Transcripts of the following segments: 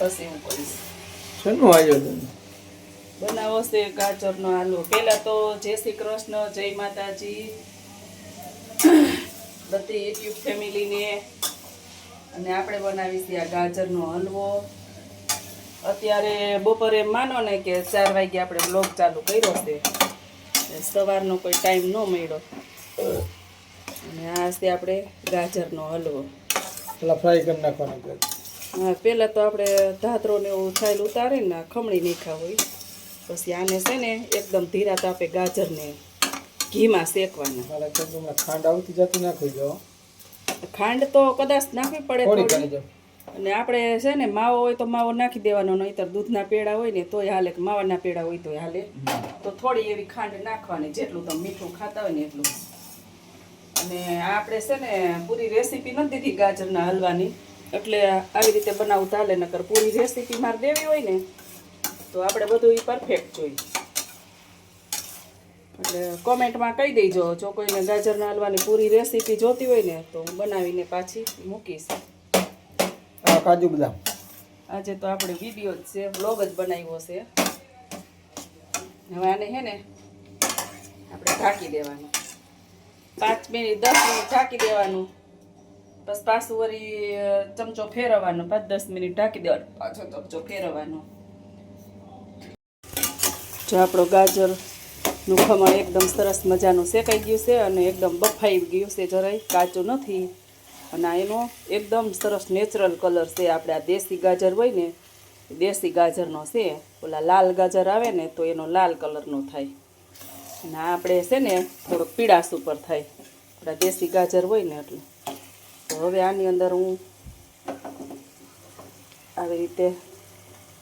પછી હું કરીશ શેનું આયોજન બનાવો છે ગાજરનો હાલવો પહેલાં તો જય શ્રી કૃષ્ણ જય માતાજી. બધી યુટ્યુબ ફેમિલીને. અને આપણે બનાવી છીએ આ ગાજરનો હલવો. અત્યારે બપોરે માનો ને કે ચાર વાગે આપણે બ્લોગ ચાલુ કર્યો છે. સવારનો કોઈ ટાઈમ ન મળ્યો. અને આ છે આપણે ગાજરનો હલવો. પેલા ફ્રાય કરી નાખવાનો પહેલાં તો આપણે ધાતરો ને એવું છાલ ઉતારીને ખમણી નીખા હોય. પછી આને છે ને એકદમ ધીરા તાપે ગાજરને ઘીમાં શેકવાના. ખાંડ આવતી જતી નાખી દો. ખાંડ તો કદાચ નાખવી પડે અને આપણે છે ને માવો હોય તો માવો નાખી દેવાનો નહીંતર દૂધના પેડા હોય ને તોય હાલે કે માવાના પેડા હોય તોય હાલે. તો થોડી એવી ખાંડ નાખવાની જેટલું તમે મીઠું ખાતા હોય ને એટલું. અને આપણે છે ને પૂરી રેસીપી નથી દીધી ગાજરના હલવાની. એટલે આવી રીતે બનાવતા હાલે નકર પૂરી રેસીપી મારે દેવી હોય ને તો આપણે બધું એ પરફેક્ટ જોઈએ. એટલે કોમેન્ટમાં કહી દેજો જો કોઈને ગાજરના હલવાની પૂરી રેસીપી જોતી હોય ને તો હું બનાવીને પાછી મૂકીશ. કાજુ બદામ આજે તો આપણે વીડિયો જ છે બ્લોગ જ બનાવ્યો છે. હવે આને હે ને આપણે ઢાંકી દેવાનું. પાંચ મિનિટ દસ મિનિટ ઢાંકી દેવાનું. બસ પાછું વળી ચમચો ફેરવવાનો, પાંચ દસ મિનિટ ઢાંકી દેવાનો, પાછો ચમચો ફેરવવાનો. જો આપણો ગાજરનું ખમણ એકદમ સરસ મજાનું શેકાઈ ગયું છે અને એકદમ બફાઈ ગયું છે જરાય, કાચું નથી. અને એનો એકદમ સરસ નેચરલ કલર છે, આપણે આ દેશી ગાજર હોય ને, દેશી ગાજરનો છે, ઓલા લાલ ગાજર આવે ને, તો એનો લાલ કલરનો થાય. અને આપણે છે ને, થોડોક પીળાશ ઉપર થાય. આપણા દેશી ગાજર હોય ને એટલે. તો હવે આની અંદર હું આવી રીતે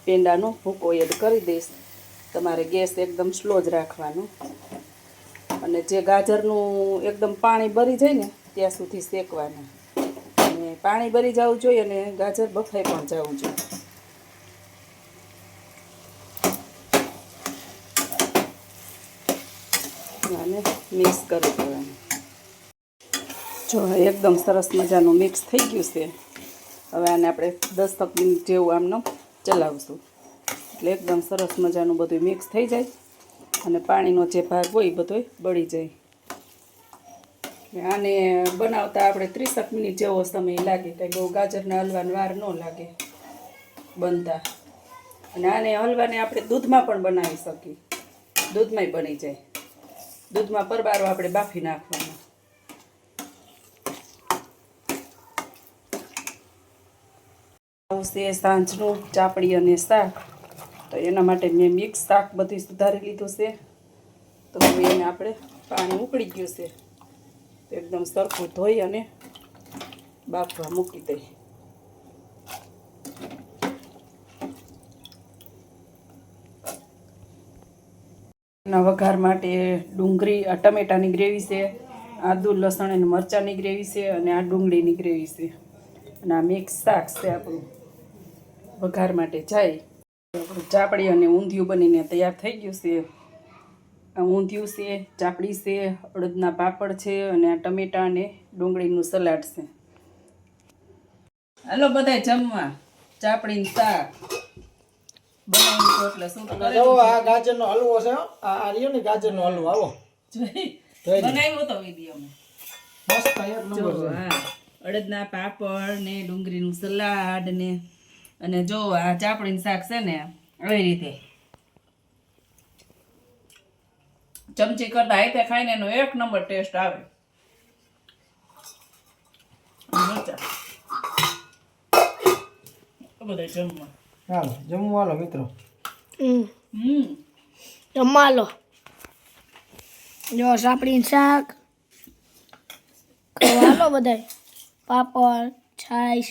પેંડાનો ભૂકો એડ કરી દઈશ. તમારે ગેસ એકદમ સ્લો જ રાખવાનો. અને જે ગાજરનું એકદમ પાણી ભરી જાય ને, ત્યાં સુધી શેકવાના. અને પાણી ભરી જવું જોઈએ અને ગાજર બફાઈ પણ જવું જોઈએ. અને મિક્સ કરી દેવાનું. જો, એકદમ સરસ મજાનું મિક્સ થઈ ગયું છે. હવે આને આપણે દસ તક મિનિટ જેવું આમનો ચલાવીશું. એટલે એકદમ સરસ મજાનું બધું મિક્સ થઈ જાય અને પાણીનો જે ભાગ હોય એ બધો બળી જાય. આને બનાવતા આપણે ત્રીસક મિનિટ જેવો સમય લાગે, કંઈ બહુ ગાજરના હલવાનો વાર ન લાગે બનતા. અને આને હલવાને આપણે દૂધમાં પણ બનાવી શકીએ. દૂધમાંય બની જાય. દૂધમાં પરબારો આપણે બાફી નાખવાનો. આવું છે સાંજનું ચાપડી અને શાક. તો એના માટે મેં મિક્સ શાક બધું સુધારી લીધું છે. તો એને આપણે પાણી ઉકળી ગયું છે. એકદમ સરખું ધોઈ અને બાફવા મૂકી દઈ. ના વઘાર માટે ડુંગળી, આ ટમેટાની ગ્રેવી છે, આદુ, લસણ અને મરચાંની ગ્રેવી છે અને આ ડુંગળીની ગ્રેવી છે. અને આ મિક્સ શાક છે આપણું. વઘાર માટે જાય. આપણું ચાપડી અને ઊંધિયું બનીને તૈયાર થઈ ગયું છે. આ ઊંધિયું છે ચાપડી છે અડદના પાપડ છે અને આ ટમેટા અને ડુંગળીનું સલાડ છે. હાલો બધા જમવા. ચાપડી શાક. બનાવ્યું હતું એટલે શું જો આ ગાજરનો હલવો છે આ આ રહ્યો ને ગાજરનો હલવો આવો. બનાવ્યો તો વિડીયોમાં. મસ્ત એક નંબર છે. હા. અડદના પાપડ ને ડુંગળીનું સલાડ ને અને જો આ ચાપડીનું શાક છે ને આવી રીતે. ચમચી કરતા હાથે ખાઈને એનો એક નંબર ટેસ્ટ આવે. બધા જમવા. ચાલો જમવા મિત્રો. હમ. જમવા લો જો સાપડીનું શાક. ખાવા બધાય. પાપડ છાશ